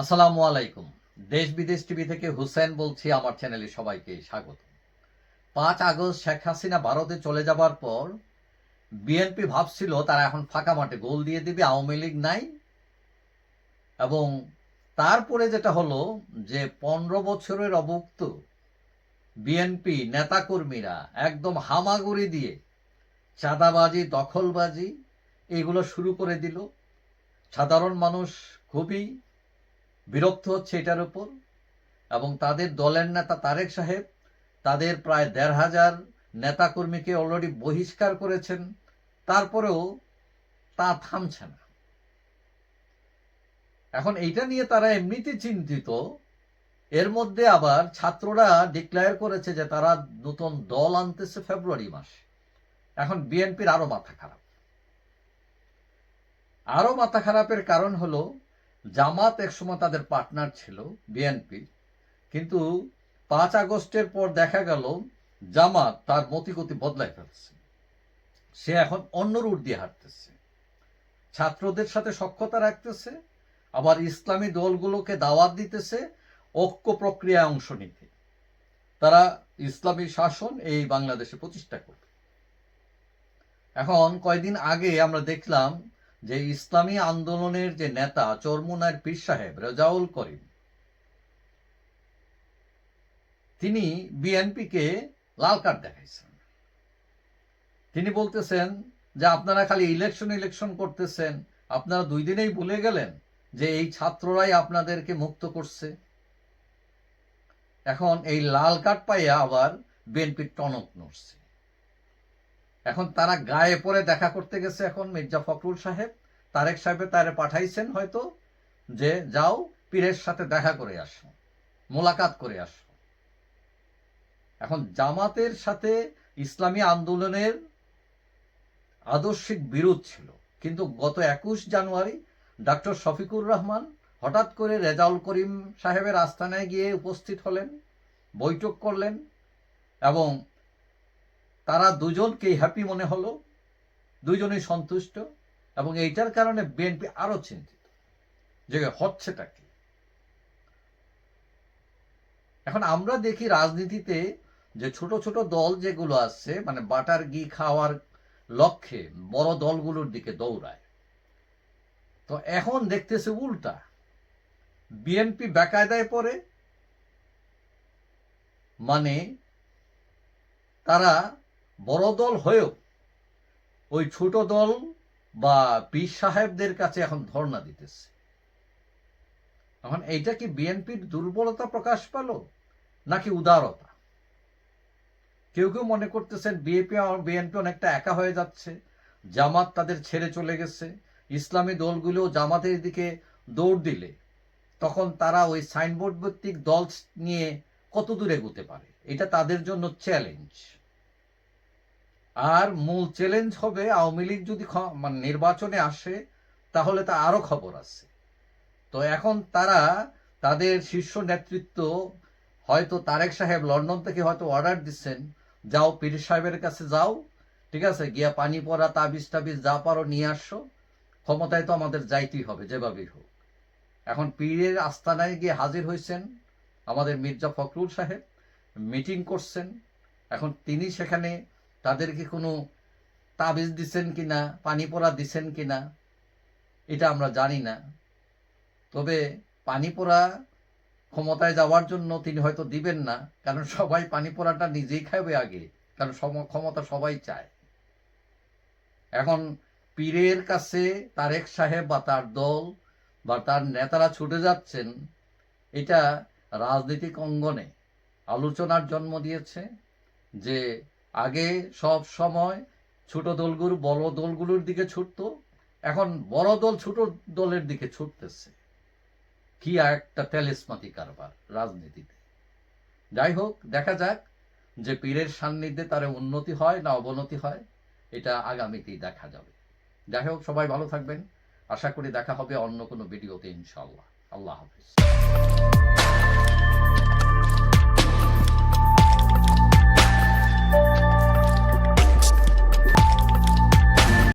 আসসালামু আলাইকুম। দেশ বিদেশ টিভি থেকে হুসেন বলছি, আমার চ্যানেলে সবাইকে স্বাগত। পাঁচ আগস্ট শেখ হাসিনা ভারতে চলে যাবার পর বিএনপি ভাবছিল, তারা এখন ফাঁকা মাঠে গোল দিয়ে দিবে, আওয়ামী লীগ নাই। এবং তারপরে যেটা হলো যে পনেরো বছরের অভুক্ত বিএনপি নেতাকর্মীরা একদম হামাগুড়ি দিয়ে চাঁদাবাজি, দখলবাজি, এগুলো শুরু করে দিল। সাধারণ মানুষ খুবই বিরক্ত হচ্ছে এটার উপর। এবং তাদের দলের নেতা তারেক সাহেব, তাদের প্রায় দেড় হাজার নেতাকর্মীকে অলরেডি বহিষ্কার করেছেন, তারপরেও তা থামছে না। এখন এইটা নিয়ে তারা এমনিতে চিন্তিত। এর মধ্যে আবার ছাত্ররা ডিক্লেয়ার করেছে যে তারা নতুন দল আনতেছে ফেব্রুয়ারি মাসে। এখন বিএনপির আরও মাথা খারাপ। আরও মাথা খারাপের কারণ হলো জামাত একসময় তাদের পার্টনার ছিল বিএনপি কিন্তু পাঁচ আগস্টের পর দেখা গেল, জামাত তার মতিগতি বদলাই ফেলছে। সে এখন অন্য রুট দিয়ে হাঁটতেছে। ছাত্রদের সাথে সক্ষতা রাখতেছে, আবার ইসলামী দলগুলোকে দাওয়াত দিতেছে, ঐক্য প্রক্রিয়ায় অংশ নিতে। তারা ইসলামী শাসন এই বাংলাদেশে প্রতিষ্ঠা করবে। এখন কয়দিন আগে আমরা দেখলাম যে ইসলামী আন্দোলনের যে নেতা চরমুনার পীর সাহেব রেজাউল করিম, তিনি বিএনপিকে লাল কার্ড দেখাইছেন। তিনি বলতেছেন যে আপনারা খালি ইলেকশন ইলেকশন করতেছেন, আপনারা দুই দিনেই ভুলে গেলেন যে এই ছাত্ররাই আপনাদেরকে মুক্ত করছে। এখন এই লাল কার্ড পাইয়া আবার বিএনপির টনক নড়ছে। এখন তারা গায়ে পরে দেখা করতে গেছে এখন মির্জা ফখরুল সাহেব। তারেক সাহেব তারে পাঠাইছেন হয়তো যে, যাও পীরের সাথে দেখা করে আসো, মোলাকাত করে আসো। এখন জামাতের সাথে ইসলামী আন্দোলনের আদর্শিক বিরোধ ছিল। কিন্তু গত একুশ জানুয়ারি ডক্টর শফিকুর রহমান হঠাৎ করে রেজাউল করিম সাহেবের আস্থানায় গিয়ে উপস্থিত হলেন, বৈঠক করলেন এবং তারা দুজনকেই হ্যাপি মনে হলো, দুজনেই সন্তুষ্ট, এবং এইটার কারণে বিএনপি আরও চিন্তিত, যে হচ্ছেটা কি? এখন আমরা দেখি রাজনীতিতে যে ছোট ছোট দল যেগুলো আছে মানে বাটার ঘি খাওয়ার লক্ষ্যে বড় দলগুলোর দিকে দৌড়ায়। তো এখন দেখতেছে উল্টা বিএনপি বেকায়দায় পড়ে মানে তারা বড় দল হয়েও ওই ছোট দল বা পীর সাহেবদের কাছে এখন ধর্ণা দিতেছে। এখন এইটা কি বিএনপির দুর্বলতা প্রকাশ পেল নাকি উদারতা? কেউ কেউ মনে করতেছেন বিএপি বিএনপি অনেকটা একা হয়ে যাচ্ছে, জামাত তাদের ছেড়ে চলে গেছে, ইসলামী দলগুলো জামাতের দিকে দৌড় দিলে তখন তারা ওই সাইনবোর্ড ভিত্তিক দল নিয়ে কত দূরে এগোতে পারে? এটা তাদের জন্য চ্যালেঞ্জ আর মূল চ্যালেঞ্জ হবে আওয়ামী লীগ যদি মানে নির্বাচনে আসে, তাহলে তা আরও খবর আছে। তো এখন তারা তাদের শীর্ষ নেতৃত্ব, হয়তো তারেক সাহেব লন্ডন থেকে হয়তো অর্ডার দিচ্ছেন, যাও পীর সাহেবের কাছে যাও, ঠিক আছে? গিয়া পানি পড়া তাবিজ টাবিজ যা পারো নিয়ে আসো। ক্ষমতায় তো আমাদের যাইতেই হবে, যেভাবেই হোক। এখন পীরের আস্তানায় গিয়ে হাজির হয়েছেন আমাদের মির্জা ফখরুল সাহেব মিটিং করছেন। এখন তিনি সেখানে তাদেরকে কোনো তাবিজ দিচ্ছেন কিনা, পানি পড়া দিচ্ছেন কি না এটা আমরা জানি না। তবে পানি পোড়া ক্ষমতায় যাওয়ার জন্য তিনি হয়তো দিবেন না, কারণ সবাই পানি পোড়াটা নিজেই খাবে আগে, কারণ সম, ক্ষমতা সবাই চায়। এখন পীরের কাছে তারেক সাহেব বা তার দল বা তার নেতারা ছুটে যাচ্ছেন, এটা রাজনৈতিক অঙ্গনে আলোচনার জন্ম দিয়েছে যে আগে সব সময় ছোট দলগুলো বড় দলগুলোর দিকে ছুটতো, এখন বড় দল ছোট দলের দিকে ছুটতেছে। কি একটা তেলেসমাতি কারবার রাজনীতিতে। যাই হোক, দেখা যাক যে পীরের সান্নিধ্যে তার উন্নতি হয় না অবনতি হয়, এটা আগামীতেই দেখা যাবে। যাই হোক, সবাই ভালো থাকবেন। আশা করি দেখা হবে অন্য কোনো ভিডিওতে ইনশাল্লাহ আল্লাহ হাফিজ।